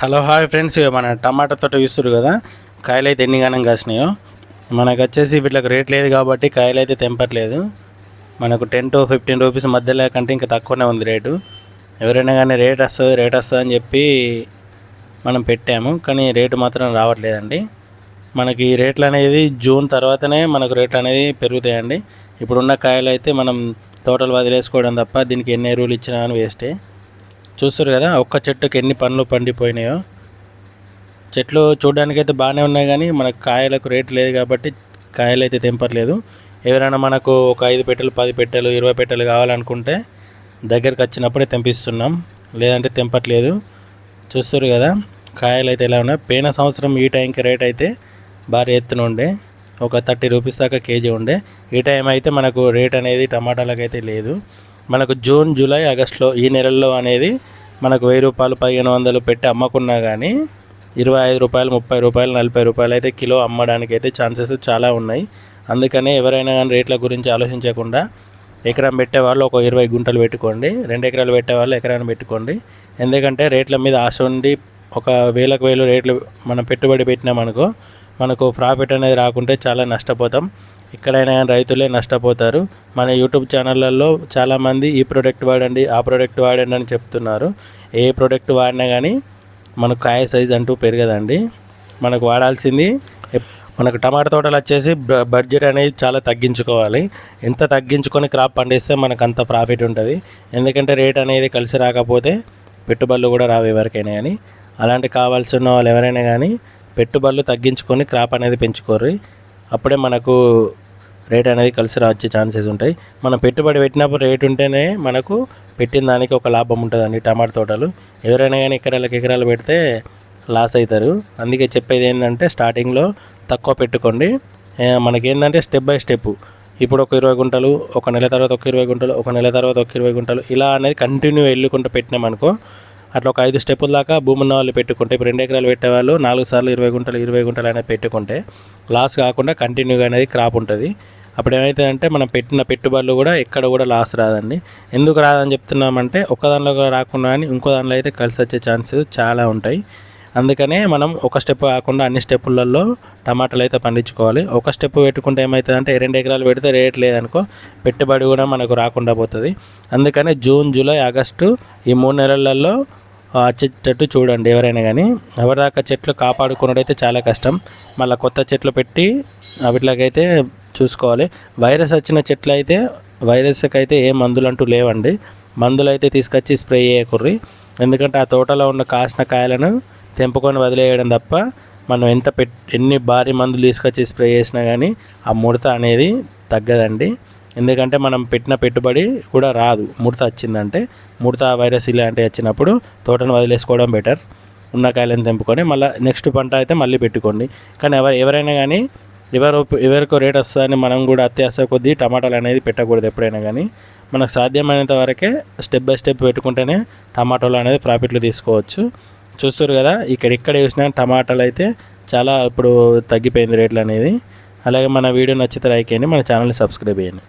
Hello hi friends. మన టమాటా తోట చూస్తారు కదా? కాయలు అయితే ఎన్ని గానం కాసినాయో? మనకు వచ్చేసి వీటికి రేట్ లేదు కాబట్టి కాయలు అయితే తెంపట్లేదు. మనకు టెన్ టు ఫిఫ్టీన్ రూపీస్ మధ్యలో కంటే ఇంకా తక్కువనే ఉంది రేటు. ఎవరైనా కానీ రేట్ వస్తుంది రేట్ వస్తుంది అని చెప్పి మనం పెట్టాము. కానీ రేటు మాత్రం రావట్లేదండి. మనకి ఈ రేట్లు అనేది జూన్ తర్వాతనే మనకు రేట్లు అనేది పెరుగుతాయండి. ఇప్పుడున్న కాయలు అయితే మనం తోటలు వదిలేసుకోవడం తప్ప దీనికి ఎన్ని ఎరువులు ఇచ్చినా అని వేస్టే. చూస్తారు కదా ఒక్క చెట్టుకి ఎన్ని పండ్లు పండిపోయినాయో. చెట్లు చూడడానికి అయితే బాగానే ఉన్నాయి కానీ మనకు కాయలకు రేట్ లేదు కాబట్టి కాయలు అయితే తెంపట్లేదు. ఎవరైనా మనకు ఒక ఐదు పెట్టెలు పది పెట్టెలు ఇరవై పెట్టెలు కావాలనుకుంటే దగ్గరికి వచ్చినప్పుడే తెంపిస్తున్నాం. లేదంటే తెంపట్లేదు. చూస్తారు కదా కాయలు అయితే ఎలా ఉన్నాయి. పోయిన సంవత్సరం ఈ టైంకి రేట్ అయితే భారీ ఎత్తున ఉండే. ఒక థర్టీ రూపీస్ దాకా కేజీ ఉండే. ఈ టైం అయితే మనకు రేట్ అనేది టమాటాలకు అయితే లేదు. మనకు జూన్ జూలై ఆగస్టులో ఈ నెలల్లో అనేది మనకు వెయ్యి రూపాయలు పదిహేను వందలు పెట్టి అమ్మకున్నా కానీ ఇరవై ఐదు రూపాయలు ముప్పై రూపాయలు నలభై రూపాయలు అయితే కిలో అమ్మడానికి అయితే ఛాన్సెస్ చాలా ఉన్నాయి. అందుకనే ఎవరైనా కానీ రేట్ల గురించి ఆలోచించకుండా ఎకరం పెట్టే వాళ్ళు ఒక ఇరవై గుంటలు పెట్టుకోండి రెండు ఎకరాలు పెట్టే వాళ్ళు ఎకరాన్ని పెట్టుకోండి. ఎందుకంటే రేట్ల మీద ఆశ ఉండి ఒక వేలకు వేలు రేట్లు మనం పెట్టుబడి పెట్టినామనుకో మనకు ప్రాఫిట్ అనేది రాకుంటే చాలా నష్టపోతాం. ఎక్కడైనా కానీ రైతులే నష్టపోతారు. మన యూట్యూబ్ ఛానళ్ళల్లో చాలామంది ఈ ప్రోడక్ట్ వాడండి ఆ ప్రోడక్ట్ వాడండి అని చెప్తున్నారు. ఏ ప్రోడక్ట్ వాడినా కానీ మనకు కాయ సైజ్ అంటూ పెరగదండి. మనకు వాడాల్సింది మనకు టమాటా తోటలు వచ్చేసి బ- బడ్జెట్ అనేది చాలా తగ్గించుకోవాలి. ఎంత తగ్గించుకొని క్రాప్ పండిస్తే మనకు అంత ప్రాఫిట్ ఉంటుంది. ఎందుకంటే రేట్ అనేది కలిసి రాకపోతే పెట్టుబడులు కూడా రావు ఎవరికైనా కానీ అలాంటి కావాల్సిన వాళ్ళు ఎవరైనా కానీ పెట్టుబడులు తగ్గించుకొని క్రాప్ అనేది పెంచుకోరు అప్పుడే మనకు రేట్ అనేది కలిసి వచ్చే ఛాన్సెస్ ఉంటాయి. మనం పెట్టుబడి పెట్టినప్పుడు రేట్ ఉంటేనే మనకు పెట్టిన దానికి ఒక లాభం ఉంటుందండి టమాటా తోటలు. ఎవరైనా కానీ ఎకరాలకు ఎకరాలు పెడితే లాస్ అవుతారు అందుకే చెప్పేది ఏంటంటే స్టార్టింగ్లో తక్కువ పెట్టుకోండి. మనకేంటంటే స్టెప్ బై స్టెప్. ఇప్పుడు ఒక ఇరవై గుంటలు ఒక నెల తర్వాత ఒక ఇరవై గుంటలు ఒక నెల తర్వాత ఒక ఇరవై గుంటలు ఇలా అనేది కంటిన్యూ వెళ్ళుకుంటూ పెట్టినామనుకో అట్లా ఒక ఐదు స్టెప్పుల దాకా భూమి ఉన్న వాళ్ళు పెట్టుకుంటే ఇప్పుడు రెండు ఎకరాలు పెట్టేవాళ్ళు నాలుగు సార్లు ఇరవై గుంటలు ఇరవై గుంటలు అనేది పెట్టుకుంటే లాస్ కాకుండా కంటిన్యూగా అనేది క్రాప్ ఉంటుంది. అప్పుడు ఏమవుతుందంటే మనం పెట్టిన పెట్టుబడులు కూడా ఎక్కడ కూడా లాస్ రాదండి. ఎందుకు రాదని చెప్తున్నామంటే ఒక దానిలో రాకుండా కానీ ఇంకో దానిలో అయితే కలిసి వచ్చే ఛాన్సెస్ చాలా ఉంటాయి. అందుకనే మనం ఒక స్టెప్ కాకుండా అన్ని స్టెప్పులలో టమాటాలు అయితే పండించుకోవాలి. ఒక స్టెప్ పెట్టుకుంటే ఏమవుతుందంటే రెండు ఎకరాలు పెడితే రేట్ లేదనుకో పెట్టుబడి కూడా మనకు రాకుండా పోతుంది. అందుకనే జూన్ జూలై ఆగస్టు ఈ మూడు నెలలలో వచ్చేటట్టు చూడండి ఎవరైనా కానీ ఎవరిదాకా చెట్లు కాపాడుకున్నట్టయితే చాలా కష్టం. మళ్ళీ కొత్త చెట్లు పెట్టి వీటికైతే చూసుకోవాలి. వైరస్ వచ్చిన చెట్లు అయితే వైరస్కి అయితే ఏ మందులు అంటూ లేవండి. మందులు అయితే తీసుకొచ్చి స్ప్రే చేయకుర్రి. ఎందుకంటే ఆ తోటలో ఉన్న కాసిన కాయలను తెంపుకొని వదిలేయడం తప్ప మనం ఎంత పెట్ ఎన్ని భారీ మందులు తీసుకొచ్చి స్ప్రే చేసినా కానీ ఆ ముడత అనేది తగ్గదండి. ఎందుకంటే మనం పెట్టిన పెట్టుబడి కూడా రాదు. ముడత వచ్చిందంటే ముడత వైరస్ ఇలాంటివి వచ్చినప్పుడు తోటను వదిలేసుకోవడం బెటర్. ఉన్న కాయలను తెంపుకొని మళ్ళీ నెక్స్ట్ పంట అయితే మళ్ళీ పెట్టుకోండి. కానీ ఎవరు ఎవరైనా కానీ ఎవరు ఎవరికో రేట్ వస్తుందని మనం కూడా అత్యాశ కొద్దీ టమాటాలు అనేది పెట్టకూడదు ఎప్పుడైనా కానీ మనకు సాధ్యమైనంత వరకే స్టెప్ బై స్టెప్ పెట్టుకుంటేనే టమాటాలు అనేది ప్రాఫిట్లు తీసుకోవచ్చు. చూస్తారు కదా ఇక్కడ ఇక్కడ చూసిన టమాటాలు అయితే చాలా ఇప్పుడు తగ్గిపోయింది రేట్లు అనేది. అలాగే మన వీడియో నచ్చితే లైక్ చేయండి మన ఛానల్ని సబ్స్క్రైబ్ చేయండి.